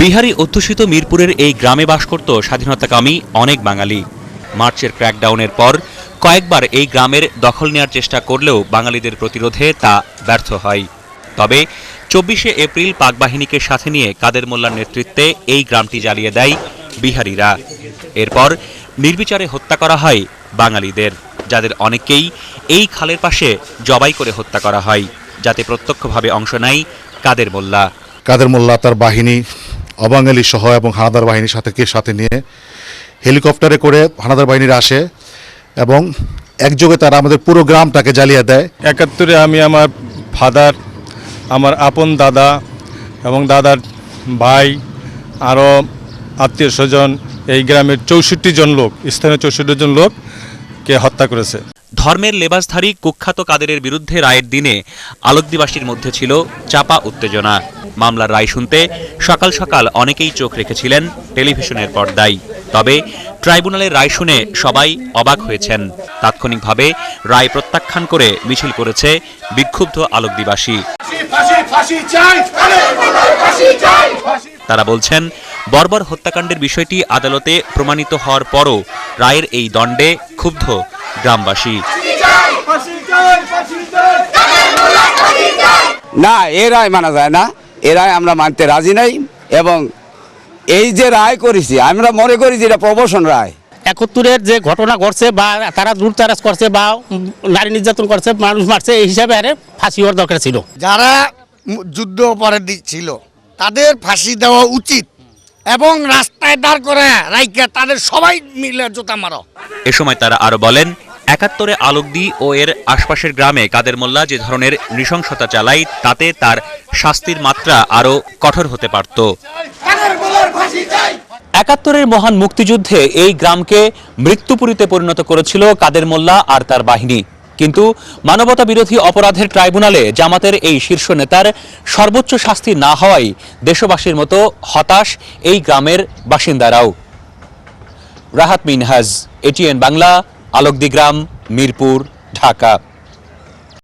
বিহারি অধ্যুষিত মিরপুরের এই গ্রামে বাস করত স্বাধীনতাকামী অনেক বাঙালি। মার্চের ক্র্যাকডাউনের পর কয়েকবার এই গ্রামের দখল নেওয়ার চেষ্টা করলেও বাঙালিদের প্রতিরোধে তা ব্যর্থ হয়। তবে চব্বিশে এপ্রিল পাক বাহিনীকে সাথে নিয়ে কাদের মোল্লার নেতৃত্বে এই গ্রামটি জ্বালিয়ে দেয় বিহারিরা। এরপর নির্বিচারে হত্যা করা হয় বাঙালিদের, যাদের অনেকেই এই খালের পাশে জবাই করে হত্যা করা হয়, যাতে প্রত্যক্ষভাবে অংশ নেয় কাদের মোল্লা। কাদের মোল্লা তার বাহিনী অবাঙালি সহ এবং হানাদার বাহিনীর সাথে কে সাথে নিয়ে হেলিকপ্টারে করে হানাদার বাহিনীরা আসে এবং একযোগে তারা আমাদের পুরো গ্রামটাকে জ্বালিয়ে দেয়। একাত্তরে আমি আমার ফাদার, আমার আপন দাদা এবং দাদার ভাই, আরও আত্মীয় স্বজন, এই গ্রামের চৌষট্টি জন লোক, স্থানীয় চৌষট্টি জন লোককে হত্যা করেছে। ধর্মের লেবাসধারী কুখ্যাত কাদেরের বিরুদ্ধে রায়ের দিনে আলোকদিবাসীর মধ্যে ছিল চাপা উত্তেজনা। মামলার রায় শুনতে সকাল সকাল অনেকেই চোখ রেখেছিলেন টেলিভিশনের পর্দায়। তবে ট্রাইব্যুনালের রায় শুনে সবাই অবাক হয়েছেন। তাৎক্ষণিকভাবে রায় প্রত্যাখ্যান করে মিছিল করেছে বিক্ষুব্ধ আলোকদিবাসী তারা বলছেন, বর্বর হত্যাকাণ্ডের বিষয়টি আদালতে প্রমাণিত হওয়ার পরও রায়ের এই দণ্ডে ক্ষুব্ধ গ্রামবাসী। না এ রায় মানা যায় না। এ রায় আমরা মানতে রাজি নাই এবং এই যে রায় করেছি আমরা মনে করি যে এটা প্রবসন রায়। একাত্তরের যে ঘটনা ঘটছে বা তারা দূরতারাজ করছে বা নারী নির্যাতন করছে মানুষ মারছে এই হিসাবে আরে ফাঁসি হওয়ার দরকার ছিল। যারা যুদ্ধ অপরাধী ছিল তাদের ফাঁসি দেওয়া উচিত এবং রাস্তায় দাঁড় করে রাইকা তাদের সবাই মিলে জোতা মারো। এ সময় তারা আরও বলেন একাত্তরে আলোকদি ও এর আশপাশের গ্রামে কাদের মোল্লা যে ধরনের নৃশংসতা চালায় তাতে তার শাস্তির মাত্রা আরও কঠোর হতে পারত। একাত্তরের মহান মুক্তিযুদ্ধে এই গ্রামকে মৃত্যুপুরীতে পরিণত করেছিল কাদের মোল্লা আর তার বাহিনী। কিন্তু মানবতা বিরোধী অপরাধের ট্রাইব্যুনালে জামাতের এই শীর্ষ নেতার সর্বোচ্চ শাস্তি না হওয়ায় দেশবাসীর মতো হতাশ এই গ্রামের বাসিন্দারাও। রাহাত মিনহাজ এটিএন বাংলা আলোকদিগ্রাম মিরপুর ঢাকা।